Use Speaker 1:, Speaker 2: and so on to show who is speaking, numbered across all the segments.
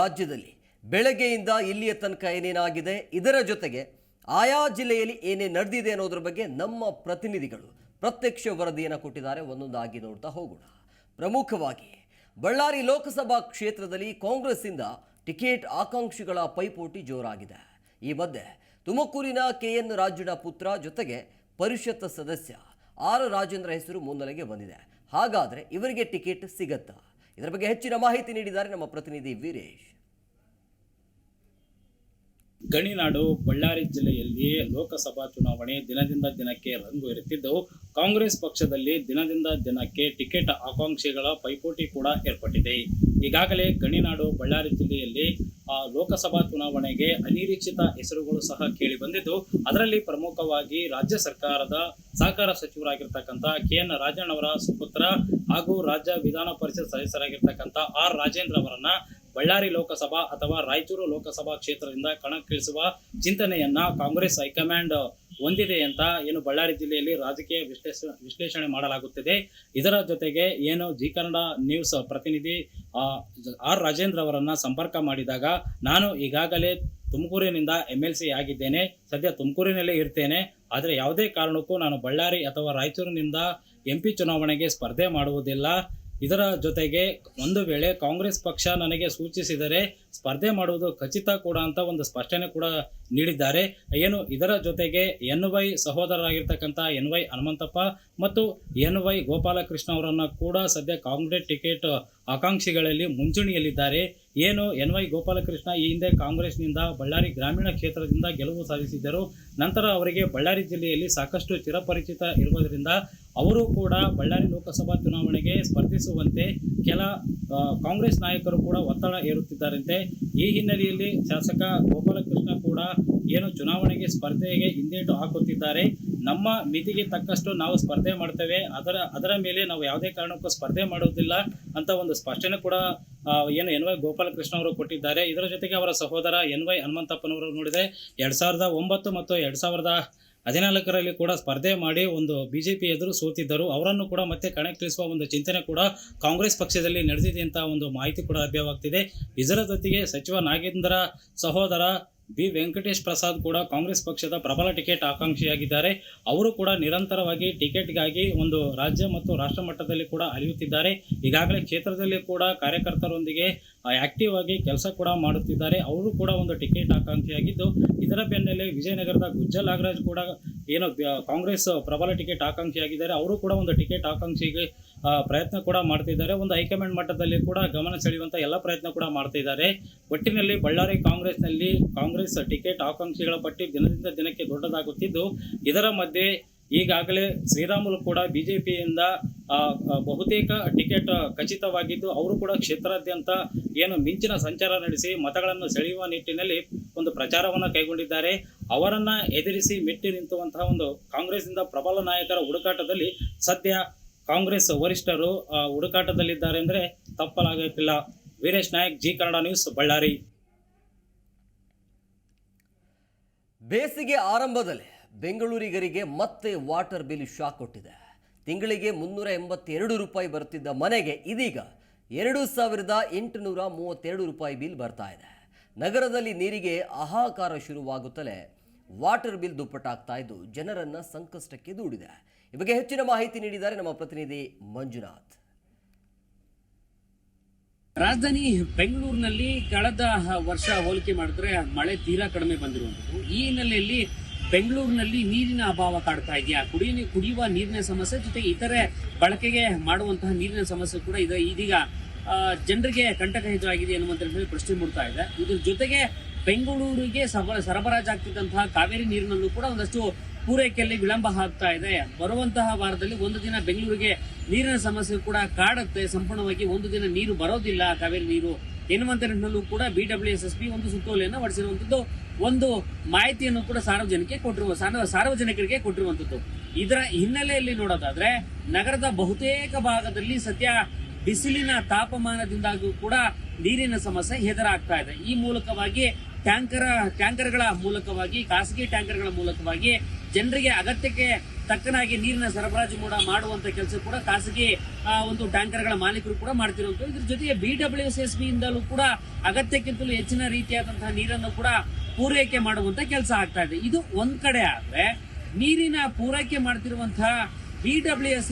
Speaker 1: ರಾಜ್ಯದಲ್ಲಿ ಬೆಳಗ್ಗೆಯಿಂದ ಇಲ್ಲಿಯ ತನಕ ಏನೇನಾಗಿದೆ, ಇದರ ಜೊತೆಗೆ ಆಯಾ ಜಿಲ್ಲೆಯಲ್ಲಿ ಏನೇ ನಡೆದಿದೆ ಅನ್ನೋದ್ರ ಬಗ್ಗೆ ನಮ್ಮ ಪ್ರತಿನಿಧಿಗಳು ಪ್ರತ್ಯಕ್ಷ ವರದಿಯನ್ನು ಕೊಟ್ಟಿದ್ದಾರೆ. ಒಂದೊಂದಾಗಿ ನೋಡ್ತಾ ಹೋಗೋಣ. ಪ್ರಮುಖವಾಗಿ ಬಳ್ಳಾರಿ ಲೋಕಸಭಾ ಕ್ಷೇತ್ರದಲ್ಲಿ ಕಾಂಗ್ರೆಸ್ಸಿಂದ ಟಿಕೆಟ್ ಆಕಾಂಕ್ಷಿಗಳ ಪೈಪೋಟಿ ಜೋರಾಗಿದೆ. ಈ ಮಧ್ಯೆ ತುಮಕೂರಿನ ಕೆ ಎನ್ ರಾಜುನ ಪುತ್ರ ಜೊತೆಗೆ ಪರಿಷತ್ ಸದಸ್ಯ ಆರ್ ರಾಜೇಂದ್ರ ಹೆಸರು ಮುನ್ನೆಲೆಗೆ ಬಂದಿದೆ. ಹಾಗಾದ್ರೆ ಇವರಿಗೆ ಟಿಕೆಟ್ ಸಿಗತ್ತಾ? ಇದರ ಬಗ್ಗೆ ಹೆಚ್ಚಿನ ಮಾಹಿತಿ ನೀಡಿದ್ದಾರೆ ನಮ್ಮ ಪ್ರತಿನಿಧಿ ವೀರೇಶ್.
Speaker 2: ಗಣಿನಾಡು, ಬಳ್ಳಾರಿ ಜಿಲ್ಲೆಯಲ್ಲಿ ಲೋಕಸಭಾ ಚುನಾವಣೆ ದಿನದಿಂದ ದಿನಕ್ಕೆ ರಂಗು ಇರುತ್ತಿದ್ದು ಕಾಂಗ್ರೆಸ್ ಪಕ್ಷದಲ್ಲಿ ದಿನದಿಂದ ದಿನಕ್ಕೆ ಟಿಕೆಟ್ ಆಕಾಂಕ್ಷಿಗಳ ಪೈಪೋಟಿ ಕೂಡ ಏರ್ಪಟ್ಟಿದೆ. ಈಗಾಗಲೇ ಗಣಿನಾಡು, ಬಳ್ಳಾರಿ ಜಿಲ್ಲೆಯಲ್ಲಿ ಲೋಕಸಭಾ ಚುನಾವಣೆಗೆ ಅನಿರೀಕ್ಷಿತ ಹೆಸರುಗಳು ಸಹ ಕೇಳಿ ಬಂದಿದ್ದು, ಅದರಲ್ಲಿ ಪ್ರಮುಖವಾಗಿ ರಾಜ್ಯ ಸರ್ಕಾರದ ಸಹಕಾರ ಸಚಿವರಾಗಿರ್ತಕ್ಕಂಥ ಕೆ ಎನ್ ರಾಜಣ್ಣ ಅವರ ಸುಪುತ್ರ ಹಾಗೂ ರಾಜ್ಯ ವಿಧಾನ ಪರಿಷತ್ ಸದಸ್ಯರಾಗಿರ್ತಕ್ಕಂಥ ಆರ್ ರಾಜೇಂದ್ರ ಅವರನ್ನ ಬಳ್ಳಾರಿ ಲೋಕಸಭಾ ಅಥವಾ ರಾಯಚೂರು ಲೋಕಸಭಾ ಕ್ಷೇತ್ರದಿಂದ ಕಣಕ್ಕಿಳಿಸುವ ಚಿಂತನೆಯನ್ನ ಕಾಂಗ್ರೆಸ್ ಹೈಕಮಾಂಡ್ ಹೊಂದಿದೆ ಅಂತ ಏನು ಬಳ್ಳಾರಿ ಜಿಲ್ಲೆಯಲ್ಲಿ ರಾಜಕೀಯ ವಿಶ್ಲೇಷ, ವಿಶ್ಲೇಷಣೆ ಮಾಡಲಾಗುತ್ತಿದೆ. ಇದರ ಜೊತೆಗೆ ಏನು ಜಿ ಕನ್ನಡ ನ್ಯೂಸ್ ಪ್ರತಿನಿಧಿ ಆರ್ ರಾಜೇಂದ್ರ ಅವರನ್ನ ಸಂಪರ್ಕ ಮಾಡಿದಾಗ ನಾನು ಈಗಾಗಲೇ ತುಮಕೂರಿನಿಂದ ಎಂ ಎಲ್ ಸಿ ಆಗಿದ್ದೇನೆ. ಸದ್ಯ ತುಮಕೂರಿನಲ್ಲೇ ಇರ್ತೇನೆ. ಆದರೆ ಯಾವುದೇ ಕಾರಣಕ್ಕೂ ನಾನು ಬಳ್ಳಾರಿ ಅಥವಾ ರಾಯಚೂರಿನಿಂದ ಎಂ ಪಿ ಚುನಾವಣೆಗೆ ಸ್ಪರ್ಧೆ ಮಾಡುವುದಿಲ್ಲ. ಇದರ ಜೊತೆಗೆ ಒಂದು ವೇಳೆ ಕಾಂಗ್ರೆಸ್ ಪಕ್ಷ ನನಗೆ ಸೂಚಿಸಿದರೆ ಸ್ಪರ್ಧೆ ಮಾಡುವುದು ಖಚಿತ ಕೂಡ ಅಂತ ಒಂದು ಸ್ಪಷ್ಟನೆ ಕೂಡ ನೀಡಿದ್ದಾರೆ. ಏನು ಇದರ ಜೊತೆಗೆ ಎನ್ ವೈ ಸಹೋದರರಾಗಿರ್ತಕ್ಕಂಥ ಎನ್ ವೈ ಹನುಮಂತಪ್ಪ ಮತ್ತು ಎನ್ ವೈ ಗೋಪಾಲಕೃಷ್ಣ ಅವರನ್ನು ಕೂಡ ಸದ್ಯ ಕಾಂಗ್ರೆಸ್ ಟಿಕೆಟ್ ಆಕಾಂಕ್ಷಿಗಳಲ್ಲಿ ಮುಂಚೂಣಿಯಲ್ಲಿದ್ದಾರೆ. ಏನು ಎನ್ ವೈ ಗೋಪಾಲಕೃಷ್ಣ ಈ ಹಿಂದೆ ಕಾಂಗ್ರೆಸ್ನಿಂದ ಬಳ್ಳಾರಿ ಗ್ರಾಮೀಣ ಕ್ಷೇತ್ರದಿಂದ ಗೆಲುವು ಸಾಧಿಸಿದ್ದರು. ನಂತರ ಅವರಿಗೆ ಬಳ್ಳಾರಿ ಜಿಲ್ಲೆಯಲ್ಲಿ ಸಾಕಷ್ಟು ಚಿರಪರಿಚಿತ ಇರುವುದರಿಂದ ಅವರು ಕೂಡ ಬಳ್ಳಾರಿ ಲೋಕಸಭಾ ಚುನಾವಣೆಗೆ ಸ್ಪರ್ಧಿಸುವಂತೆ ಕೆಲ ಕಾಂಗ್ರೆಸ್ ನಾಯಕರು ಕೂಡ ಒತ್ತಡ ಏರುತ್ತಿದ್ದಾರಂತೆ ಈ ಹಿನ್ನೆಲೆಯಲ್ಲಿ ಶಾಸಕ ಗೋಪಾಲಕೃಷ್ಣ ಕೂಡ ಏನು ಚುನಾವಣೆಗೆ ಸ್ಪರ್ಧೆಗೆ ಹಿಂದೇಟು ಹಾಕುತ್ತಿದ್ದಾರೆ. ನಮ್ಮ ಮಿತಿಗೆ ತಕ್ಕಷ್ಟು ನಾವು ಸ್ಪರ್ಧೆ ಮಾಡ್ತೇವೆ. ಅದರ ಅದರ ಮೇಲೆ ನಾವು ಯಾವುದೇ ಕಾರಣಕ್ಕೂ ಸ್ಪರ್ಧೆ ಮಾಡುವುದಿಲ್ಲ ಅಂತ ಒಂದು ಸ್ಪಷ್ಟನೆ ಕೂಡ ಏನು ಎನ್ ವೈ ಗೋಪಾಲಕೃಷ್ಣ ಅವರು ಕೊಟ್ಟಿದ್ದಾರೆ. ಇದರ ಜೊತೆಗೆ ಅವರ ಸಹೋದರ ಎನ್ ವೈ ಹನುಮಂತಪ್ಪನವರು ನೋಡಿದೆ. ಎರಡು ಸಾವಿರದ ಒಂಬತ್ತು ಮತ್ತು ಎರಡು ಸಾವಿರದ ಹದಿನಾಲ್ಕರಲ್ಲಿ ಕೂಡ ಸ್ಪರ್ಧೆ ಮಾಡಿ ಒಂದು ಬಿಜೆಪಿ ಎದುರು ಸೋತಿದ್ದರು. ಅವರನ್ನು ಕೂಡ ಮತ್ತೆ ಕಣಕ್ಕಿಳಿಸುವ ಒಂದು ಚಿಂತನೆ ಕೂಡ ಕಾಂಗ್ರೆಸ್ ಪಕ್ಷದಲ್ಲಿ ನಡೆದಿದೆ ಅಂತ ಒಂದು ಮಾಹಿತಿ ಕೂಡ ಲಭ್ಯವಾಗ್ತಿದೆ. ಇದರ ಜೊತೆಗೆ ಸಚಿವ ನಾಗೇಂದ್ರ ಸಹೋದರ ಬಿ ವೆಂಕಟೇಶ್ ಪ್ರಸಾದ್ ಕೂಡ ಕಾಂಗ್ರೆಸ್ ಪಕ್ಷದ ಪ್ರಬಲ ಟಿಕೆಟ್ ಆಕಾಂಕ್ಷಿಯಾಗಿದ್ದಾರೆ. ಅವರು ಕೂಡ ನಿರಂತರವಾಗಿ ಟಿಕೆಟ್ಗಾಗಿ ಒಂದು ರಾಜ್ಯ ಮತ್ತು ರಾಷ್ಟ್ರ ಮಟ್ಟದಲ್ಲಿ ಕೂಡ ಅರಿಯುತ್ತಿದ್ದಾರೆ ಈಗಾಗಲೇ ಕ್ಷೇತ್ರದಲ್ಲಿ ಕೂಡ ಕಾರ್ಯಕರ್ತರೊಂದಿಗೆ ಆಕ್ಟಿವ್ ಆಗಿ ಕೆಲಸ ಕೂಡ ಮಾಡುತ್ತಿದ್ದಾರೆ. ಅವರು ಕೂಡ ಒಂದು ಟಿಕೆಟ್ ಆಕಾಂಕ್ಷಿಯಾಗಿದ್ದು, ಇದರ ಬೆನ್ನಲ್ಲೇ ವಿಜಯನಗರದ ಗುಜ್ಜಲ್ ನಾಗರಾಜ್ ಕೂಡ ಏನು, ಕಾಂಗ್ರೆಸ್ ಪ್ರಬಲ ಟಿಕೆಟ್ ಆಕಾಂಕ್ಷಿಯಾಗಿದ್ದಾರೆ. ಅವರು ಕೂಡ ಒಂದು ಟಿಕೆಟ್ ಆಕಾಂಕ್ಷಿಗೆ ಪ್ರಯತ್ನ ಕೂಡ ಮಾಡ್ತಿದ್ದಾರೆ. ಒಂದು ಹೈಕಮಾಂಡ್ ಮಟ್ಟದಲ್ಲಿ ಕೂಡ ಗಮನ ಸೆಳೆಯುವಂತ ಎಲ್ಲ ಪ್ರಯತ್ನ ಕೂಡ ಮಾಡ್ತಿದ್ದಾರೆ. ಒಟ್ಟಿನಲ್ಲಿ ಬಳ್ಳಾರಿ ಕಾಂಗ್ರೆಸ್ನಲ್ಲಿ ಕಾಂಗ್ರೆಸ್ ಟಿಕೆಟ್ ಆಕಾಂಕ್ಷಿಗಳ ಪಟ್ಟಿ ದಿನದಿಂದ ದಿನಕ್ಕೆ ದೊಡ್ಡದಾಗುತ್ತಿದ್ದು, ಇದರ ಮಧ್ಯೆ ಈಗಾಗಲೇ ಶ್ರೀರಾಮುಲು ಕೂಡ ಬಿಜೆಪಿಯಿಂದ ಬಹುತೇಕ ಟಿಕೆಟ್ ಖಚಿತವಾಗಿದ್ದು, ಅವರು ಕೂಡ ಕ್ಷೇತ್ರಾದ್ಯಂತ ಏನು ಮಿಂಚಿನ ಸಂಚಾರ ನಡೆಸಿ ಮತಗಳನ್ನು ಸೆಳೆಯುವ ನಿಟ್ಟಿನಲ್ಲಿ ಒಂದು ಪ್ರಚಾರವನ್ನು ಕೈಗೊಂಡಿದ್ದಾರೆ. ಅವರನ್ನು ಎದುರಿಸಿ ಮೆಟ್ಟಿ ನಿಂತುವಂತಹ ಒಂದು ಕಾಂಗ್ರೆಸ್ನಿಂದ ಪ್ರಬಲ ನಾಯಕರ ಹುಡುಕಾಟದಲ್ಲಿ ಸದ್ಯ ಕಾಂಗ್ರೆಸ್ ವರಿಷ್ಠರು ಹುಡುಕಾಟದಲ್ಲಿದ್ದಾರೆ ಅಂದರೆ ತಪ್ಪಲಾಗುತ್ತಿಲ್ಲ ವೀರೇಶ್ ನಾಯಕ್, ಜಿ ಕನ್ನಡ ನ್ಯೂಸ್, ಬಳ್ಳಾರಿ.
Speaker 1: ಬೇಸಿಗೆ ಆರಂಭದಲ್ಲಿ ಬೆಂಗಳೂರಿಗರಿಗೆ ಮತ್ತೆ ವಾಟರ್ ಬಿಲ್ ಶಾಕ್ ಕೊಟ್ಟಿದೆ. ತಿಂಗಳಿಗೆ ಮುನ್ನೂರ ಎಂಬತ್ತೆರಡು ರೂಪಾಯಿ ಬರುತ್ತಿದ್ದ ಮನೆಗೆ ಇದೀಗ ಎರಡು ಸಾವಿರದ ಎಂಟುನೂರ ಮೂವತ್ತೆರಡು ರೂಪಾಯಿ ಬಿಲ್ ಬರ್ತಾ ಇದೆ. ನಗರದಲ್ಲಿ ನೀರಿಗೆ ಹಾಹಾಕಾರ ಶುರುವಾಗುತ್ತಲೇ ವಾಟರ್ ಬಿಲ್ ದುಪ್ಪಟ್ಟಾಗ್ತಾ ಇದ್ದು ಜನರನ್ನು ಸಂಕಷ್ಟಕ್ಕೆ ದೂಡಿದೆ. ಈ ಹೆಚ್ಚಿನ ಮಾಹಿತಿ ನೀಡಿದ್ದಾರೆ ನಮ್ಮ ಪ್ರತಿನಿಧಿ ಮಂಜುನಾಥ್.
Speaker 3: ರಾಜಧಾನಿ ಬೆಂಗಳೂರಿನಲ್ಲಿ ಕಳೆದ ವರ್ಷ ಹೋಲಿಕೆ ಮಾಡಿದ್ರೆ ಮಳೆ ತೀರಾ ಕಡಿಮೆ ಬಂದಿರುವಂತದ್ದು ಈ ಹಿನ್ನೆಲೆಯಲ್ಲಿ ಬೆಂಗಳೂರಿನಲ್ಲಿ ನೀರಿನ ಅಭಾವ ಕಾಡ್ತಾ ಇದೆಯಾ? ಕುಡಿಯ ಕುಡಿಯುವ ನೀರಿನ ಸಮಸ್ಯೆ ಜೊತೆಗೆ ಇತರೆ ಬಳಕೆಗೆ ಮಾಡುವಂತಹ ನೀರಿನ ಸಮಸ್ಯೆ ಕೂಡ ಇದೆ. ಇದೀಗ ಜನರಿಗೆ ಕಂಟಕ ಹೆಚ್ಚಾಗಿದೆ ಅನ್ನುವಂತ ಪ್ರಶ್ನೆ ಮೂಡ್ತಾ ಇದೆ. ಇದ್ರ ಜೊತೆಗೆ ಬೆಂಗಳೂರಿಗೆ ಸರಬರಾಜಾಗ್ತಿದ್ದಂತಹ ಕಾವೇರಿ ನೀರಿನಲ್ಲೂ ಕೂಡ ಒಂದಷ್ಟು ಪೂರೈಕೆಯಲ್ಲಿ ವಿಳಂಬ ಆಗ್ತಾ ಇದೆ. ಬರುವಂತಹ ವಾರದಲ್ಲಿ ಒಂದು ದಿನ ಬೆಂಗಳೂರಿಗೆ ನೀರಿನ ಸಮಸ್ಯೆ ಕೂಡ ಕಾಡುತ್ತೆ ಸಂಪೂರ್ಣವಾಗಿ ಒಂದು ದಿನ ನೀರು ಬರೋದಿಲ್ಲ. ಕಾವೇರಿ ನೀರು ಎನ್ನುವಂತ ನಿಟ್ಟಿನಲ್ಲೂ ಕೂಡ ಬಿ ಎಸ್ ಒಂದು ಸುತ್ತೋಲೆಯನ್ನು ಹೊರಡಿಸಿರುವಂತದ್ದು ಒಂದು ಮಾಹಿತಿಯನ್ನು ಕೂಡ ಸಾರ್ವಜನಿಕರಿಗೆ ಕೊಟ್ಟಿರುವ, ಸಾರ್ವ- ಸಾರ್ವಜನಿಕರಿಗೆ ಕೊಟ್ಟಿರುವಂತದ್ದು. ಇದರ ಹಿನ್ನೆಲೆಯಲ್ಲಿ ನೋಡೋದಾದ್ರೆ, ನಗರದ ಬಹುತೇಕ ಭಾಗದಲ್ಲಿ ಸದ್ಯ ಬಿಸಿಲಿನ ತಾಪಮಾನದಿಂದಾಗೂ ಕೂಡ ನೀರಿನ ಸಮಸ್ಯೆ ಹೆದರಾಗ್ತಾ ಇದೆ. ಈ ಮೂಲಕವಾಗಿ ಟ್ಯಾಂಕರ್, ಟ್ಯಾಂಕರ್ಗಳ ಮೂಲಕವಾಗಿ, ಖಾಸಗಿ ಟ್ಯಾಂಕರ್ಗಳ ಮೂಲಕವಾಗಿ ಜನರಿಗೆ ಅಗತ್ಯಕ್ಕೆ ತಕ್ಕನಾಗಿ ನೀರಿನ ಸರಬರಾಜು ಕೂಡ ಮಾಡುವಂತ ಕೆಲಸ ಕೂಡ ಖಾಸಗಿ ಒಂದು ಟ್ಯಾಂಕರ್ಗಳ ಮಾಲೀಕರು ಕೂಡ ಮಾಡ್ತಿರುವಂತ ಇದ್ರ ಜೊತೆಗೆ ಬಿ ಡಬ್ಲ್ಯೂ ಎಸ್ ಕೂಡ ಅಗತ್ಯಕ್ಕಿಂತಲೂ ಹೆಚ್ಚಿನ ರೀತಿಯಾದಂತಹ ನೀರನ್ನು ಕೂಡ ಪೂರೈಕೆ ಮಾಡುವಂತ ಕೆಲಸ ಆಗ್ತಾ ಇದೆ. ಇದು ಒಂದ್ ಕಡೆ ಆದ್ರೆ ನೀರಿನ ಪೂರೈಕೆ ಮಾಡ್ತಿರುವಂತಹ ಬಿ ಡಬ್ಲ್ಯೂ ಎಸ್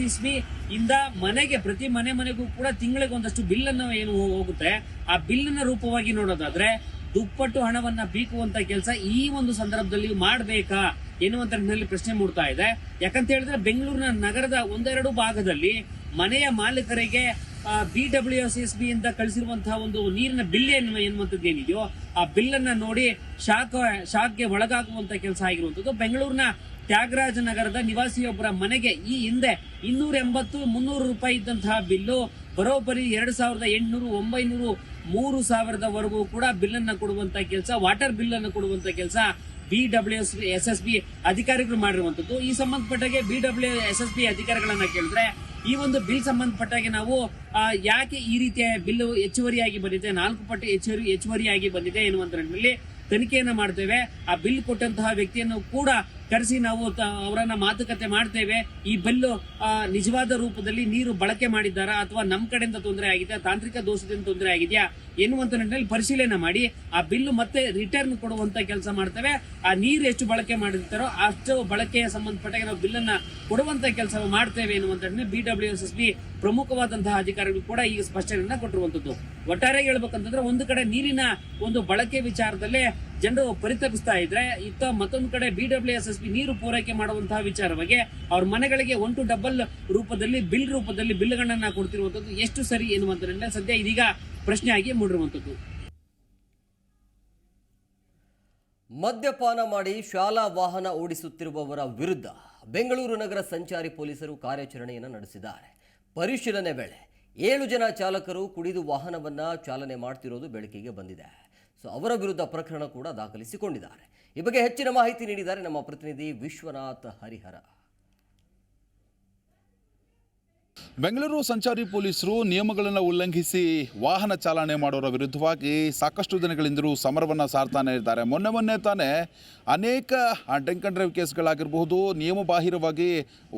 Speaker 3: ಇಂದ ಮನೆಗೆ, ಪ್ರತಿ ಮನೆ ಮನೆಗೂ ಕೂಡ ತಿಂಗಳಿಗೆ ಒಂದಷ್ಟು ಬಿಲ್ ಅನ್ನು ಏನು ಹೋಗುತ್ತೆ, ಆ ಬಿಲ್ಲಿನ ರೂಪವಾಗಿ ನೋಡೋದಾದ್ರೆ ದುಪ್ಪಟ್ಟು ಹಣವನ್ನ ಬೀಕುವಂತ ಕೆಲಸ ಈ ಒಂದು ಸಂದರ್ಭದಲ್ಲಿ ಮಾಡಬೇಕಾ? ಎನ್ನುವಂತ ಪ್ರಶ್ನೆ ಮೂಡ್ತಾ ಇದೆ. ಯಾಕಂತ ಹೇಳಿದ್ರೆ ಬೆಂಗಳೂರಿನ ನಗರದ ಒಂದೆರಡು ಭಾಗದಲ್ಲಿ ಮನೆಯ ಮಾಲೀಕರಿಗೆ B W S S B ಇಂದ ಕಳಿಸಿರುವಂತಹ ಒಂದು ನೀರಿನ ಬಿಲ್ ಎನ್ನುವ ಎನ್ನುವಂಥದ್ದು ಏನಿದೆಯೋ, ಆ ಬಿಲ್ ಅನ್ನ ನೋಡಿ ಶಾಕ್ ಶಾಕ್ಗೆ ಒಳಗಾಗುವಂತ ಕೆಲಸ ಆಗಿರುವಂಥದ್ದು. ಬೆಂಗಳೂರಿನ ತ್ಯಾಗರಾಜ ನಗರದ ನಿವಾಸಿಯೊಬ್ಬರ ಮನೆಗೆ ಈ ಹಿಂದೆ ಇನ್ನೂರ ಎಂಬತ್ತು, ಮುನ್ನೂರು ರೂಪಾಯಿ ಇದ್ದಂತಹ ಬಿಲ್ಲು, ಬರೋಬ್ಬರಿ ಎರಡು ಸಾವಿರದ ಎಂಟುನೂರು, ಒಂಬೈನೂರು, ಮೂರು ಸಾವಿರದವರೆಗೂ ಕೂಡ ಬಿಲ್ಲನ್ನು ಕೊಡುವಂತ ಕೆಲಸ, ವಾಟರ್ ಬಿಲ್ಲನ್ನು ಕೊಡುವಂತ ಕೆಲಸ B W S S S B ಅಧಿಕಾರಿಗಳು ಮಾಡಿರುವಂತದ್ದು ಈ ಸಂಬಂಧಪಟ್ಟಾಗೆ B W S S B ಅಧಿಕಾರಿಗಳನ್ನ ಕೇಳಿದ್ರೆ, ಈ ಒಂದು ಬಿಲ್ ಸಂಬಂಧಪಟ್ಟಾಗೆ ನಾವು ಯಾಕೆ ಈ ರೀತಿಯ ಬಿಲ್ ಹೆಚ್ಚುವರಿಯಾಗಿ ಬಂದಿದೆ, ನಾಲ್ಕು ಪಟ್ಟು ಹೆಚ್ಚುವರಿ, ಹೆಚ್ಚುವರಿಯಾಗಿ ಬಂದಿದೆ ಎನ್ನುವಂತ ನಿಟ್ಟಿನಲ್ಲಿ ತನಿಖೆಯನ್ನ ಮಾಡ್ತೇವೆ. ಆ ಬಿಲ್ ಕೊಟ್ಟಂತಹ ವ್ಯಕ್ತಿಯನ್ನು ಕೂಡ ಕರೆಸಿ ನಾವು ಅವರನ್ನ ಮಾತುಕತೆ ಮಾಡ್ತೇವೆ. ಈ ಬಿಲ್ ನಿಜವಾದ ರೂಪದಲ್ಲಿ ನೀರು ಬಳಕೆ ಮಾಡಿದ್ದಾರಾ ಅಥವಾ ನಮ್ಮ ಕಡೆಯಿಂದ ತೊಂದರೆ ಆಗಿದೆಯಾ, ತಾಂತ್ರಿಕ ದೋಷದಿಂದ ತೊಂದರೆ ಆಗಿದೆಯಾ ಎನ್ನುವಂತ ನಿಟ್ಟಿನಲ್ಲಿ ಪರಿಶೀಲನೆ ಮಾಡಿ, ಆ ಬಿಲ್ಲು ಮತ್ತೆ ರಿಟರ್ನ್ ಕೊಡುವಂತ ಕೆಲಸ ಮಾಡ್ತೇವೆ. ಆ ನೀರು ಎಷ್ಟು ಬಳಕೆ ಮಾಡಿರ್ತಾರೋ ಅಷ್ಟು ಬಳಕೆಯ ಸಂಬಂಧಪಟ್ಟಾಗ ನಾವು ಬಿಲ್ಲನ್ನ ಕೊಡುವಂತ ಕೆಲಸ ಮಾಡ್ತೇವೆ ಎನ್ನುವಂತ B W S S B ಪ್ರಮುಖವಾದಂತಹ ಅಧಿಕಾರಿಗಳು ಕೂಡ ಈಗ ಸ್ಪಷ್ಟನೆಯನ್ನ ಕೊಟ್ಟಿರುವಂತದ್ದು. ಒಟ್ಟಾರೆ ಹೇಳ್ಬೇಕಂತಂದ್ರೆ ಒಂದು ಕಡೆ ನೀರಿನ ಒಂದು ಬಳಕೆ ವಿಚಾರದಲ್ಲಿ ಜನರು ಪರಿತಪಿಸ್ತಾ ಇದ್ರೆ, ಇತ್ತ ಮತ್ತೊಂದು ಕಡೆ B W S S B ನೀರು ಪೂರೈಕೆ ಮಾಡುವಂತಹ ವಿಚಾರವಾಗಿ ಅವ್ರ ಮನೆಗಳಿಗೆ ಒನ್ ಟು ಡಬಲ್ ರೂಪದಲ್ಲಿ ಬಿಲ್ ರೂಪದಲ್ಲಿ ಬಿಲ್ಗಳನ್ನ ಕೊಡ್ತಿರುವಂತದ್ದು ಎಷ್ಟು ಸರಿ ಎನ್ನುವಂತ ಸದ್ಯ ಇದೀಗ ಪ್ರಶ್ನೆಯಾಗಿ ಮೂಡಿರುವಂಥದ್ದು.
Speaker 1: ಮದ್ಯಪಾನ ಮಾಡಿ ಶಾಲಾ ವಾಹನ ಓಡಿಸುತ್ತಿರುವವರ ವಿರುದ್ಧ ಬೆಂಗಳೂರು ನಗರ ಸಂಚಾರಿ ಪೊಲೀಸರು ಕಾರ್ಯಾಚರಣೆಯನ್ನು ನಡೆಸಿದ್ದಾರೆ. ಪರಿಶೀಲನೆ ವೇಳೆ ಏಳು ಜನ ಚಾಲಕರು ಕುಡಿದು ವಾಹನವನ್ನ ಚಾಲನೆ ಮಾಡ್ತಿರೋದು ಬೆಳಕಿಗೆ ಬಂದಿದೆ. ಸೊ, ಅವರ ವಿರುದ್ಧ ಪ್ರಕರಣ ಕೂಡ ದಾಖಲಿಸಿಕೊಂಡಿದ್ದಾರೆ. ಈ ಬಗ್ಗೆ ಹೆಚ್ಚಿನ ಮಾಹಿತಿ ನೀಡಿದ್ದಾರೆ ನಮ್ಮ ಪ್ರತಿನಿಧಿ ವಿಶ್ವನಾಥ್ ಹರಿಹರ.
Speaker 4: ಬೆಂಗಳೂರು ಸಂಚಾರಿ ಪೊಲೀಸರು ನಿಯಮಗಳನ್ನು ಉಲ್ಲಂಘಿಸಿ ವಾಹನ ಚಾಲನೆ ಮಾಡೋರ ವಿರುದ್ಧವಾಗಿ ಸಾಕಷ್ಟು ದಿನಗಳಿಂದಲೂ ಸಮರವನ್ನು ಸಾರ್ತಾನೆ ಇದ್ದಾರೆ. ಮೊನ್ನೆ ಮೊನ್ನೆ ತಾನೇ ಅನೇಕ ಡ್ರಿಂಕ್ ಅಂಡ್ ಡ್ರೈವ್ ಕೇಸ್ಗಳಾಗಿರಬಹುದು ನಿಯಮ ಬಾಹಿರವಾಗಿ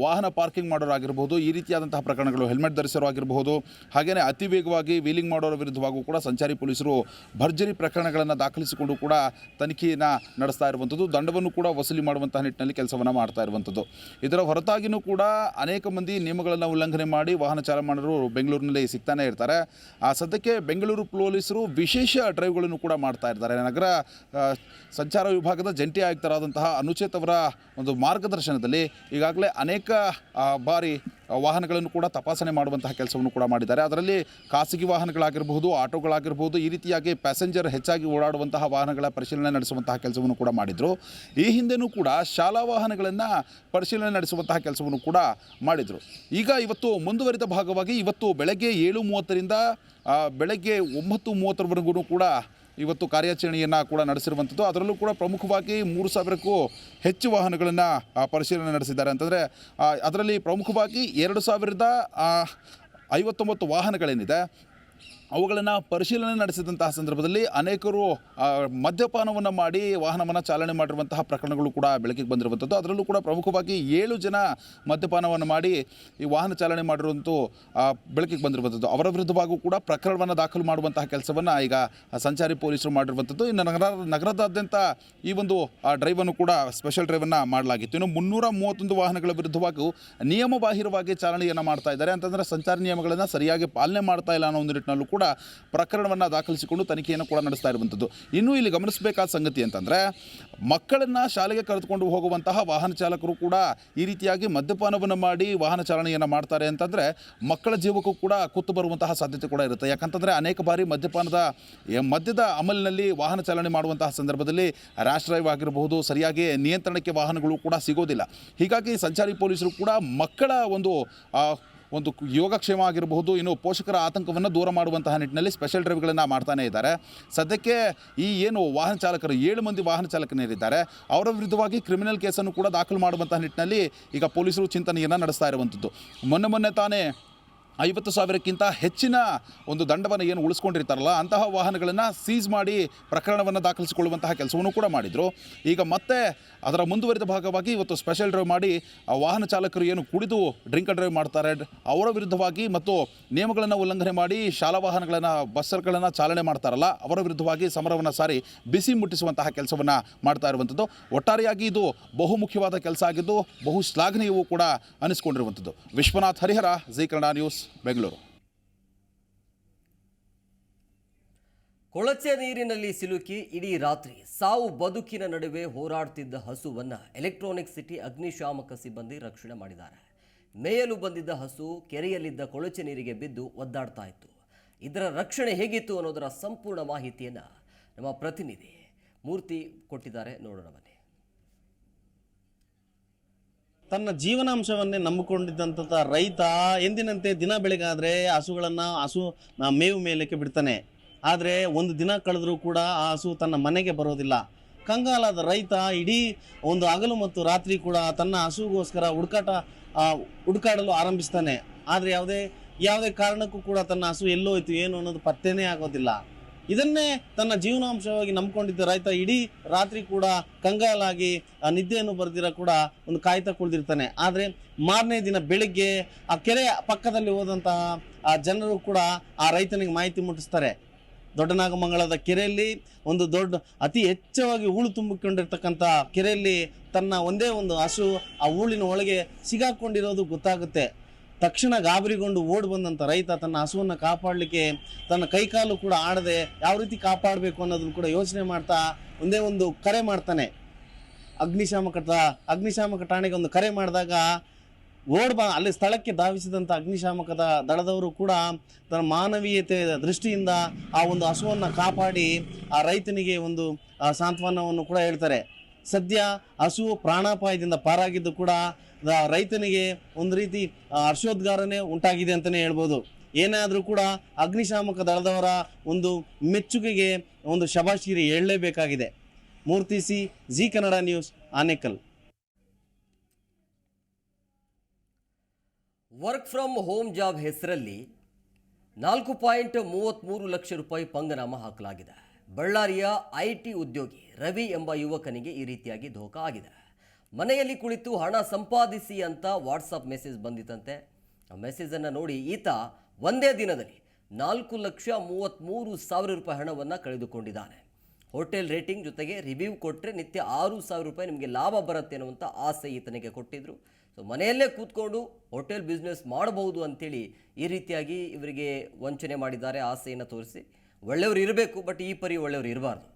Speaker 4: ವಾಹನ ಪಾರ್ಕಿಂಗ್ ಮಾಡೋರಾಗಿರ್ಬೋದು ಈ ರೀತಿಯಾದಂತಹ ಪ್ರಕರಣಗಳು ಹೆಲ್ಮೆಟ್ ಧರಿಸಿರೋವಾಗಿರಬಹುದು ಹಾಗೆಯೇ ಅತಿ ವೇಗವಾಗಿ ವೀಲಿಂಗ್ ಮಾಡೋರ ವಿರುದ್ಧವಾಗೂ ಕೂಡ ಸಂಚಾರಿ ಪೊಲೀಸರು ಭರ್ಜರಿ ಪ್ರಕರಣಗಳನ್ನು ದಾಖಲಿಸಿಕೊಂಡು ಕೂಡ ತನಿಖೆಯನ್ನು ನಡೆಸ್ತಾ ಇರುವಂಥದ್ದು, ದಂಡವನ್ನು ಕೂಡ ವಸೂಲಿ ಮಾಡುವಂತಹ ನಿಟ್ಟಿನಲ್ಲಿ ಕೆಲಸವನ್ನು ಮಾಡ್ತಾ ಇರುವಂಥದ್ದು. ಇದರ ಹೊರತಾಗಿಯೂ ಕೂಡ ಅನೇಕ ಮಂದಿ ನಿಯಮಗಳನ್ನು ಉಲ್ಲಂಘನೆ ಮಾಡಿ ವಾಹನ ಮಾಡೋರು ಬೆಂಗಳೂರಿನಲ್ಲಿ ಸಿಗ್ತಾನೆ ಇರ್ತಾರೆ. ಆ, ಸದ್ಯಕ್ಕೆ ಬೆಂಗಳೂರು ಪೊಲೀಸರು ವಿಶೇಷ ಡ್ರೈವ್ಗಳನ್ನು ಕೂಡ ಮಾಡ್ತಾ ಇರ್ತಾರೆ ನಗರ ಸಂಚಾರ ವಿಭಾಗದ ಜಂಟಿ ಆಯುಕ್ತರಾದಂತಹ ಅನುಚೇತ್ ಅವರ ಒಂದು ಮಾರ್ಗದರ್ಶನದಲ್ಲಿ ಈಗಾಗಲೇ ಅನೇಕ ಬಾರಿ ವಾಹನಗಳನ್ನು ಕೂಡ ತಪಾಸಣೆ ಮಾಡುವಂತಹ ಕೆಲಸವನ್ನು ಕೂಡ ಮಾಡಿದ್ದಾರೆ. ಅದರಲ್ಲಿ ಖಾಸಗಿ ವಾಹನಗಳಾಗಿರಬಹುದು, ಆಟೋಗಳಾಗಿರಬಹುದು, ಈ ರೀತಿಯಾಗಿ ಪ್ಯಾಸೆಂಜರ್ ಹೆಚ್ಚಾಗಿ ಓಡಾಡುವಂತಹ ವಾಹನಗಳ ಪರಿಶೀಲನೆ ನಡೆಸುವಂತಹ ಕೆಲಸವನ್ನು ಕೂಡ ಮಾಡಿದರು. ಈ ಹಿಂದೆನೂ ಕೂಡ ಶಾಲಾ ವಾಹನಗಳನ್ನು ಪರಿಶೀಲನೆ ನಡೆಸುವಂತಹ ಕೆಲಸವನ್ನು ಕೂಡ ಮಾಡಿದರು. ಈಗ ಇವತ್ತು ಮುಂದುವರಿದ ಭಾಗವಾಗಿ ಇವತ್ತು ಬೆಳಗ್ಗೆ ಏಳು ಮೂವತ್ತರಿಂದ ಬೆಳಗ್ಗೆ ಒಂಬತ್ತು ಮೂವತ್ತರವರೆಗೂ ಕೂಡ ಇವತ್ತು ಕಾರ್ಯಾಚರಣೆಯನ್ನು ಕೂಡ ನಡೆಸಿರುವಂಥದ್ದು. ಅದರಲ್ಲೂ ಕೂಡ ಪ್ರಮುಖವಾಗಿ ಮೂರು ಸಾವಿರಕ್ಕೂ ಹೆಚ್ಚು ವಾಹನಗಳನ್ನು ಪರಿಶೀಲನೆ ನಡೆಸಿದ್ದಾರೆ. ಅಂತಂದರೆ ಅದರಲ್ಲಿ ಪ್ರಮುಖವಾಗಿ ಎರಡು ಸಾವಿರದ ಐವತ್ತೊಂಬತ್ತು ವಾಹನಗಳೇನಿದೆ. ಅವುಗಳನ್ನು ಪರಿಶೀಲನೆ ನಡೆಸಿದಂತಹ ಸಂದರ್ಭದಲ್ಲಿ ಅನೇಕರು ಮದ್ಯಪಾನವನ್ನು ಮಾಡಿ ವಾಹನವನ್ನು ಚಾಲನೆ ಮಾಡಿರುವಂತಹ ಪ್ರಕರಣಗಳು ಕೂಡ ಬೆಳಕಿಗೆ ಬಂದಿರುವಂಥದ್ದು. ಅದರಲ್ಲೂ ಕೂಡ ಪ್ರಮುಖವಾಗಿ ಏಳು ಜನ ಮದ್ಯಪಾನವನ್ನು ಮಾಡಿ ಈ ವಾಹನ ಚಾಲನೆ ಮಾಡಿರುವಂಥ ಬೆಳಕಿಗೆ ಬಂದಿರುವಂಥದ್ದು. ಅವರ ವಿರುದ್ಧವಾಗೂ ಕೂಡ ಪ್ರಕರಣವನ್ನು ದಾಖಲು ಮಾಡುವಂತಹ ಕೆಲಸವನ್ನು ಈಗ ಸಂಚಾರಿ ಪೊಲೀಸರು ಮಾಡಿರುವಂಥದ್ದು. ಇನ್ನು ನಗರ, ನಗರದಾದ್ಯಂತ ಈ ಒಂದು ಡ್ರೈವನ್ನು ಕೂಡ ಸ್ಪೆಷಲ್ ಡ್ರೈವನ್ನು ಮಾಡಲಾಗಿತ್ತು. ಇನ್ನು ಮುನ್ನೂರ ಮೂವತ್ತೊಂದು ವಾಹನಗಳ ವಿರುದ್ಧವಾಗೂ ನಿಯಮಬಾಹಿರವಾಗಿ ಚಾಲನೆಯನ್ನು ಮಾಡ್ತಾ ಇದ್ದಾರೆ. ಅಂತಂದರೆ ಸಂಚಾರ ನಿಯಮಗಳನ್ನು ಸರಿಯಾಗಿ ಪಾಲನೆ ಮಾಡ್ತಾ ಇಲ್ಲ ಅನ್ನೋ ಒಂದು ನಿಟ್ಟಿನಲ್ಲೂ ಕೂಡ ಪ್ರಕರಣವನ್ನು ದಾಖಲಿಸಿಕೊಂಡು ತನಿಖೆಯನ್ನು ಕೂಡ ನಡೆಸ್ತಾ ಇರುವಂಥದ್ದು. ಇನ್ನೂ ಇಲ್ಲಿ ಗಮನಿಸಬೇಕಾದ ಸಂಗತಿ ಅಂತಂದರೆ, ಮಕ್ಕಳನ್ನು ಶಾಲೆಗೆ ಕರೆದುಕೊಂಡು ಹೋಗುವಂತಹ ವಾಹನ ಚಾಲಕರು ಕೂಡ ಈ ರೀತಿಯಾಗಿ ಮದ್ಯಪಾನವನ್ನು ಮಾಡಿ ವಾಹನ ಚಾಲನೆಯನ್ನು ಮಾಡ್ತಾರೆ ಅಂತಂದರೆ, ಮಕ್ಕಳ ಜೀವಕ್ಕೂ ಕೂಡ ಕುತ್ತು ಬರುವಂತಹ ಸಾಧ್ಯತೆ ಕೂಡ ಇರುತ್ತೆ. ಯಾಕಂತಂದರೆ ಅನೇಕ ಬಾರಿ ಮದ್ಯಪಾನದ ಮದ್ಯದ ಅಮಲಿನಲ್ಲಿ ವಾಹನ ಚಾಲನೆ ಮಾಡುವಂತಹ ಸಂದರ್ಭದಲ್ಲಿ ರ್ಯಾಶ್ ಡ್ರೈವ್ ಆಗಿರಬಹುದು, ಸರಿಯಾಗಿ ನಿಯಂತ್ರಣಕ್ಕೆ ವಾಹನಗಳು ಕೂಡ ಸಿಗೋದಿಲ್ಲ. ಹೀಗಾಗಿ ಸಂಚಾರಿ ಪೊಲೀಸರು ಕೂಡ ಮಕ್ಕಳ ಒಂದು ಒಂದು ಯೋಗಕ್ಷೇಮ ಆಗಿರಬಹುದು ಇನ್ನು ಪೋಷಕರ ಆತಂಕವನ್ನು ದೂರ ಮಾಡುವಂತಹ ನಿಟ್ಟಿನಲ್ಲಿ ಸ್ಪೆಷಲ್ ಡ್ರೈವ್ಗಳನ್ನು ಮಾಡ್ತಾನೆ ಇದ್ದಾರೆ. ಸದ್ಯಕ್ಕೆ ಈ ಏನು ವಾಹನ ಚಾಲಕರು ಏಳು ಮಂದಿ ವಾಹನ ಚಾಲಕನೇರಿದ್ದಾರೆ. ಅವರ ವಿರುದ್ಧವಾಗಿ ಕ್ರಿಮಿನಲ್ ಕೇಸನ್ನು ಕೂಡ ದಾಖಲು ಮಾಡುವಂತಹ ನಿಟ್ಟಿನಲ್ಲಿ ಈಗ ಪೊಲೀಸರು ಚಿಂತನೆಯನ್ನು ನಡೆಸ್ತಾ ಇರುವಂಥದ್ದು ಮೊನ್ನೆ ಮೊನ್ನೆ ತಾನೇ ಐವತ್ತು ಸಾವಿರಕ್ಕಿಂತ ಹೆಚ್ಚಿನ ಒಂದು ದಂಡವನ್ನು ಏನು ಉಳಿಸ್ಕೊಂಡಿರ್ತಾರಲ್ಲ, ಅಂತಹ ವಾಹನಗಳನ್ನು ಸೀಸ್ ಮಾಡಿ ಪ್ರಕರಣವನ್ನು ದಾಖಲಿಸಿಕೊಳ್ಳುವಂತಹ ಕೆಲಸವನ್ನು ಕೂಡ ಮಾಡಿದರು. ಈಗ ಮತ್ತೆ ಅದರ ಮುಂದುವರಿದ ಭಾಗವಾಗಿ ಇವತ್ತು ಸ್ಪೆಷಲ್ ಡ್ರೈವ್ ಮಾಡಿ ಆ ವಾಹನ ಚಾಲಕರು ಏನು ಕುಡಿದು ಡ್ರಿಂಕ್ ಡ್ರೈವ್ ಮಾಡ್ತಾರೆ, ಅವರ ವಿರುದ್ಧವಾಗಿ ಮತ್ತು ನಿಯಮಗಳನ್ನು ಉಲ್ಲಂಘನೆ ಮಾಡಿ ಶಾಲಾ ವಾಹನಗಳನ್ನು ಬಸ್ಸರ್ಗಳನ್ನು ಚಾಲನೆ ಮಾಡ್ತಾರಲ್ಲ, ಅವರ ವಿರುದ್ಧವಾಗಿ ಸಮರವನ್ನು ಸಾರಿ ಬಿಸಿ ಮುಟ್ಟಿಸುವಂತಹ ಕೆಲಸವನ್ನು ಮಾಡ್ತಾ ಇರುವಂಥದ್ದು. ಒಟ್ಟಾರೆಯಾಗಿ ಇದು ಬಹುಮುಖ್ಯವಾದ ಕೆಲಸ ಆಗಿದ್ದು, ಬಹು ಶ್ಲಾಘನೀಯವೂ ಕೂಡ ಅನಿಸ್ಕೊಂಡಿರುವಂಥದ್ದು. Vishwanath Harihara Zee Kannada News. Bengaluru.
Speaker 1: ಕೊಳಚೆ ನೀರಿನಲ್ಲಿ ಸಿಲುಕಿ ಇಡೀ ರಾತ್ರಿ ಸಾವು ಬದುಕಿನ ನಡುವೆ ಹೋರಾಡ್ತಿದ್ದ ಹಸುವನ್ನ ಎಲೆಕ್ಟ್ರಾನಿಕ್ ಸಿಟಿ ಅಗ್ನಿಶಾಮಕ ಸಿಬ್ಬಂದಿ ರಕ್ಷಣೆ ಮಾಡಿದ್ದಾರೆ. ಮೇಯಲು ಬಂದಿದ್ದ ಹಸು ಕೆರೆಯಲ್ಲಿದ್ದ ಕೊಳಚೆ ನೀರಿಗೆ ಬಿದ್ದು ಒದ್ದಾಡ್ತಾ ಇತ್ತು. ಇದರ ರಕ್ಷಣೆ ಹೇಗಿತ್ತು ಅನ್ನೋದರ ಸಂಪೂರ್ಣ ಮಾಹಿತಿಯನ್ನು ನಮ್ಮ ಪ್ರತಿನಿಧಿ ಮೂರ್ತಿ ಕೊಟ್ಟಿದ್ದಾರೆ. ನೋಡೋಣ
Speaker 3: ತನ್ನ ಜೀವನಾಂಶವನ್ನೇ ನಂಬಿಕೊಂಡಿದ್ದಂಥ ರೈತ ಎಂದಿನಂತೆ ದಿನ ಬೆಳಗಾದರೆ ಹಸುಗಳನ್ನು ಹಸು ಮೇವು ಮೇಲಕ್ಕೆ ಬಿಡ್ತಾನೆ. ಆದರೆ ಒಂದು ದಿನ ಕಳೆದರೂ ಕೂಡ ಆ ಹಸು ತನ್ನ ಮನೆಗೆ ಬರೋದಿಲ್ಲ. ಕಂಗಾಲಾದ ರೈತ ಇಡೀ ಒಂದು ಹಗಲು ಮತ್ತು ರಾತ್ರಿ ಕೂಡ ತನ್ನ ಹಸುಗೋಸ್ಕರ ಹುಡುಕಾಟ ಹುಡುಕಾಡಲು ಆರಂಭಿಸ್ತಾನೆ. ಆದರೆ ಯಾವುದೇ ಯಾವುದೇ ಕಾರಣಕ್ಕೂ ಕೂಡ ತನ್ನ ಹಸು ಎಲ್ಲೋಯ್ತು, ಏನು ಅನ್ನೋದು ಪತ್ತೆನೇ ಆಗೋದಿಲ್ಲ. ಇದನ್ನೇ ತನ್ನ ಜೀವನಾಂಶವಾಗಿ ನಂಬ್ಕೊಂಡಿದ್ದ ರೈತ ಇಡೀ ರಾತ್ರಿ ಕೂಡ ಕಂಗಾಲಾಗಿ ನಿದ್ದೆಯನ್ನು ಬರೆದಿರ ಕೂಡ ಒಂದು ಕಾಯ್ತಾ ಕುಳಿದಿರ್ತಾನೆ. ಆದರೆ ಮಾರನೇ ದಿನ ಬೆಳಿಗ್ಗೆ ಆ ಕೆರೆ ಪಕ್ಕದಲ್ಲಿ ಹೋದಂತಹ, ಆ, ಜನರು ಕೂಡ ಆ ರೈತನಿಗೆ ಮಾಹಿತಿ ಮುಟ್ಟಿಸ್ತಾರೆ. ದೊಡ್ಡನಾಗಮಂಗಳದ ಕೆರೆಯಲ್ಲಿ ಒಂದು ದೊಡ್ಡ, ಅತಿ ಹೆಚ್ಚವಾಗಿ ಹೂಳು ತುಂಬಿಕೊಂಡಿರ್ತಕ್ಕಂಥ ಕೆರೆಯಲ್ಲಿ ತನ್ನ ಒಂದೇ ಒಂದು ಹಸು ಆ ಹೂಳಿನ ಒಳಗೆ ಸಿಗಾಕೊಂಡಿರೋದು ಗೊತ್ತಾಗುತ್ತೆ. ತಕ್ಷಣ ಗಾಬರಿಗೊಂಡು ಓಡಿ ಬಂದಂಥ ರೈತ ತನ್ನ ಹಸುವನ್ನು ಕಾಪಾಡಲಿಕ್ಕೆ ತನ್ನ ಕೈಕಾಲು ಕೂಡ ಆಡದೆ ಯಾವ ರೀತಿ ಕಾಪಾಡಬೇಕು ಅನ್ನೋದನ್ನು ಕೂಡ ಯೋಚನೆ ಮಾಡ್ತಾ ಒಂದೇ ಒಂದು ಕರೆ ಮಾಡ್ತಾನೆ. ಅಗ್ನಿಶಾಮಕ ಅಗ್ನಿಶಾಮಕ ಠಾಣೆಗೆ ಒಂದು ಕರೆ ಮಾಡಿದಾಗ ಓಡ್ ಬಾ, ಅಲ್ಲಿ ಸ್ಥಳಕ್ಕೆ ಧಾವಿಸಿದಂಥ ಅಗ್ನಿಶಾಮಕದ ದಳದವರು ಕೂಡ ತನ್ನ ಮಾನವೀಯತೆ ದೃಷ್ಟಿಯಿಂದ ಆ ಒಂದು ಹಸುವನ್ನು ಕಾಪಾಡಿ ಆ ರೈತನಿಗೆ ಒಂದು ಸಾಂತ್ವನವನ್ನು ಕೂಡ ಹೇಳ್ತಾರೆ. ಸದ್ಯ ಹಸು ಪ್ರಾಣಾಪಾಯದಿಂದ ಪಾರಾಗಿದ್ದು ಕೂಡ ರೈತನಿಗೆ ಒಂದು ರೀತಿ ಹರ್ಷೋದ್ಗಾರನೇ ಉಂಟಾಗಿದೆ ಅಂತಲೇ ಹೇಳ್ಬೋದು. ಏನಾದರೂ ಕೂಡ ಅಗ್ನಿಶಾಮಕ ದಳದವರ ಒಂದು ಮೆಚ್ಚುಗೆಗೆ ಒಂದು ಶಬಾಶಿರಿ ಹೇಳಲೇಬೇಕಾಗಿದೆ. Murthy C, Zee Kannada News, Anekal.
Speaker 1: Work from home job ಹೆಸರಲ್ಲಿ ನಾಲ್ಕು ಪಾಯಿಂಟ್ ಮೂವತ್ತ್ಮೂರು ಲಕ್ಷ ರೂಪಾಯಿ ಪಂಗನಾಮ ಹಾಕಲಾಗಿದೆ. ಬಳ್ಳಾರಿಯ ಐ ಟಿ ಉದ್ಯೋಗಿ ರವಿ ಎಂಬ ಯುವಕನಿಗೆ ಈ ರೀತಿಯಾಗಿ ಧೋಕಾ ಆಗಿದೆ. ಮನೆಯಲ್ಲಿ ಕುಳಿತು ಹಣ ಸಂಪಾದಿಸಿ ಅಂತ ವಾಟ್ಸಪ್ ಮೆಸೇಜ್ ಬಂದಿತಂತೆ ಆ ಮೆಸೇಜನ್ನು ನೋಡಿ ಈತ ಒಂದೇ ದಿನದಲ್ಲಿ ನಾಲ್ಕು ಲಕ್ಷ ಮೂವತ್ತ್ಮೂರು ಸಾವಿರ ರೂಪಾಯಿ ಹಣವನ್ನು ಕಳೆದುಕೊಂಡಿದ್ದಾನೆ. ಹೋಟೆಲ್ ರೇಟಿಂಗ್ ಜೊತೆಗೆ ರಿವ್ಯೂ ಕೊಟ್ಟರೆ ನಿತ್ಯ ಆರು ಸಾವಿರ ರೂಪಾಯಿ ನಿಮಗೆ ಲಾಭ ಬರುತ್ತೆ ಅನ್ನುವಂಥ ಆಸೆ ಈತನಿಗೆ ಕೊಟ್ಟಿದ್ದರು ಸೊ ಮನೆಯಲ್ಲೇ ಕೂತ್ಕೊಂಡು ಹೋಟೆಲ್ ಬಿಸ್ನೆಸ್ ಮಾಡಬಹುದು ಅಂಥೇಳಿ ಈ ರೀತಿಯಾಗಿ ಇವರಿಗೆ ವಂಚನೆ ಮಾಡಿದ್ದಾರೆ, ಆಸೆಯನ್ನು ತೋರಿಸಿ. ಒಳ್ಳೆಯವರು ಇರಬೇಕು, ಬಟ್ ಈ ಪರಿ ಒಳ್ಳೆಯವರು ಇರಬಾರ್ದು.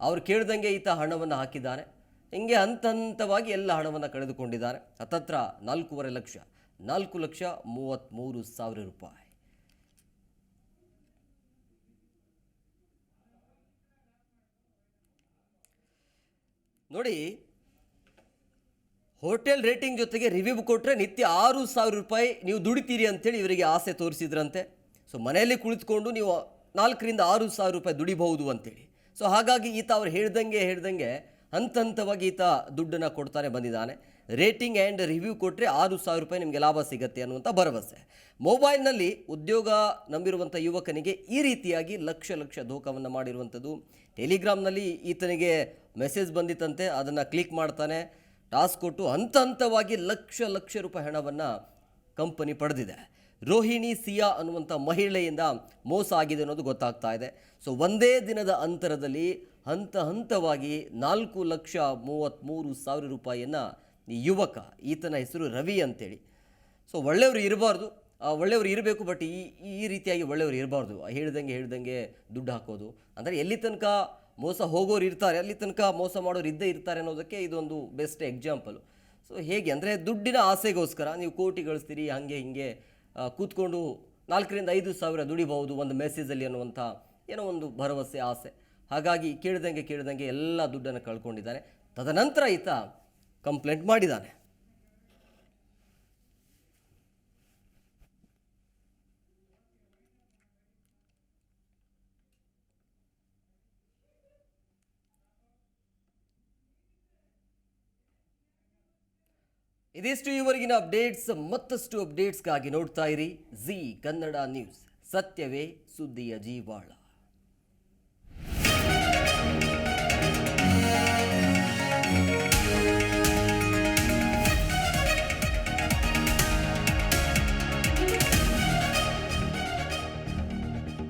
Speaker 1: ಅವ್ರು ಕೇಳ್ದಂಗೆ ಈತ ಹಣವನ್ನು ಹಾಕಿದ್ದಾನೆ ಹಿಂಗೆ ಹಂತ ಹಂತವಾಗಿ ಎಲ್ಲ ಹಣವನ್ನು ಕಳೆದುಕೊಂಡಿದ್ದಾರೆ. ಹತ್ತತ್ರ ನಾಲ್ಕೂವರೆ ಲಕ್ಷ, ನಾಲ್ಕು ಲಕ್ಷ ಮೂವತ್ತ್ಮೂರು ಸಾವಿರ ರೂಪಾಯಿ. ನೋಡಿ, ಹೋಟೆಲ್ ರೇಟಿಂಗ್ ಜೊತೆಗೆ ರಿವ್ಯೂ ಕೊಟ್ಟರೆ ನಿತ್ಯ ಆರು ಸಾವಿರ ರೂಪಾಯಿ ನೀವು ದುಡಿತೀರಿ ಅಂತೇಳಿ ಇವರಿಗೆ ಆಸೆ ತೋರಿಸಿದ್ರಂತೆ. ಸೊ, ಮನೆಯಲ್ಲಿ ಕುಳಿತುಕೊಂಡು ನೀವು ನಾಲ್ಕರಿಂದ ಆರು ಸಾವಿರ ರೂಪಾಯಿ ದುಡಿಬಹುದು ಅಂತೇಳಿ. ಸೊ, ಹಾಗಾಗಿ ಈತ ಅವ್ರು ಹೇಳ್ದಂಗೆ ಹೇಳ್ದಂಗೆ ಹಂತವಾಗಿ ಈತ ದುಡ್ಡನ್ನು ಕೊಡ್ತಾನೆ ಬಂದಿದ್ದಾನೆ. ರೇಟಿಂಗ್ ಆ್ಯಂಡ್ ರಿವ್ಯೂ ಕೊಟ್ಟರೆ ಆರು ಸಾವಿರ ರೂಪಾಯಿ ನಿಮಗೆ ಲಾಭ ಸಿಗುತ್ತೆ ಅನ್ನುವಂಥ ಭರವಸೆ. ಮೊಬೈಲ್ನಲ್ಲಿ ಉದ್ಯೋಗ ನಂಬಿರುವಂಥ ಯುವಕನಿಗೆ ಈ ರೀತಿಯಾಗಿ ಲಕ್ಷ ಲಕ್ಷ ಧೋಕವನ್ನು ಮಾಡಿರುವಂಥದ್ದು ಟೆಲಿಗ್ರಾಮ್ನಲ್ಲಿ ಈತನಿಗೆ ಮೆಸೇಜ್ ಬಂದಿತ್ತಂತೆ, ಅದನ್ನು ಕ್ಲಿಕ್ ಮಾಡ್ತಾನೆ. ಟಾಸ್ಕ್ ಕೊಟ್ಟು ಹಂತ ಹಂತವಾಗಿ ಲಕ್ಷ ಲಕ್ಷ ರೂಪಾಯಿ ಹಣವನ್ನು ಕಂಪನಿ ಪಡೆದಿದೆ. ರೋಹಿಣಿ ಸಿಯಾ ಅನ್ನುವಂಥ ಮಹಿಳೆಯಿಂದ ಮೋಸ ಆಗಿದೆ ಅನ್ನೋದು ಗೊತ್ತಾಗ್ತಾ ಇದೆ. ಸೊ, ಒಂದೇ ದಿನದ ಅಂತರದಲ್ಲಿ ಹಂತ ಹಂತವಾಗಿ ನಾಲ್ಕು ಲಕ್ಷ ಮೂವತ್ತ್ಮೂರು ಸಾವಿರ ರೂಪಾಯಿಯನ್ನು ಯುವಕ, ಈತನ ಹೆಸರು ರವಿ ಅಂತೇಳಿ. ಸೊ ಒಳ್ಳೆಯವರು ಇರಬಾರ್ದು. ಒಳ್ಳೆಯವರು ಇರಬೇಕು ಬಟ್ ಈ ಈ ರೀತಿಯಾಗಿ ಒಳ್ಳೆಯವರು ಇರಬಾರ್ದು. ಹೇಳ್ದಂಗೆ ಹೇಳ್ದಂಗೆ ದುಡ್ಡು ಹಾಕೋದು. ಅಂದರೆ ಎಲ್ಲಿ ತನಕ ಮೋಸ ಹೋಗೋರು ಇರ್ತಾರೆ, ಅಲ್ಲಿ ತನಕ ಮೋಸ ಮಾಡೋರು ಇದ್ದೇ ಇರ್ತಾರೆ ಅನ್ನೋದಕ್ಕೆ ಇದೊಂದು ಬೆಸ್ಟ್ ಎಕ್ಸಾಂಪಲು ಸೊ ಹೇಗೆ ಅಂದರೆ ದುಡ್ಡಿನ ಆಸೆಗೋಸ್ಕರ ನೀವು ಕೋಟಿ ಗಳಿಸ್ತೀರಿ, ಹಾಗೆ ಹಿಂಗೆ ಕೂತ್ಕೊಂಡು ನಾಲ್ಕರಿಂದ ಐದು ಸಾವಿರ ದುಡಿಬಹುದು ಒಂದು ಮೆಸೇಜಲ್ಲಿ ಅನ್ನುವಂಥ ಏನೋ ಒಂದು ಭರವಸೆ, ಆಸೆ. ಹಾಗಾಗಿ ಕೇಳ್ದಂಗೆ ಕೇಳ್ದಂಗೆ ಎಲ್ಲ ದುಡ್ಡನ್ನು ಕಳ್ಕೊಂಡಿದ್ದಾನೆ. ತದನಂತರ ಈತ ಕಂಪ್ಲೇಂಟ್ ಮಾಡಿದ್ದಾನೆ. ಇದಿಷ್ಟು ಈವರೆಗಿನ ಅಪ್ಡೇಟ್ಸ್, ಮತ್ತಷ್ಟು ಅಪ್ಡೇಟ್ಸ್ಗಾಗಿ ನೋಡ್ತಾ ಇರಿ. ಜಿ ಕನ್ನಡ ನ್ಯೂಸ್, ಸತ್ಯವೇ ಸುದ್ದಿಯ ಜೀವಾಳ.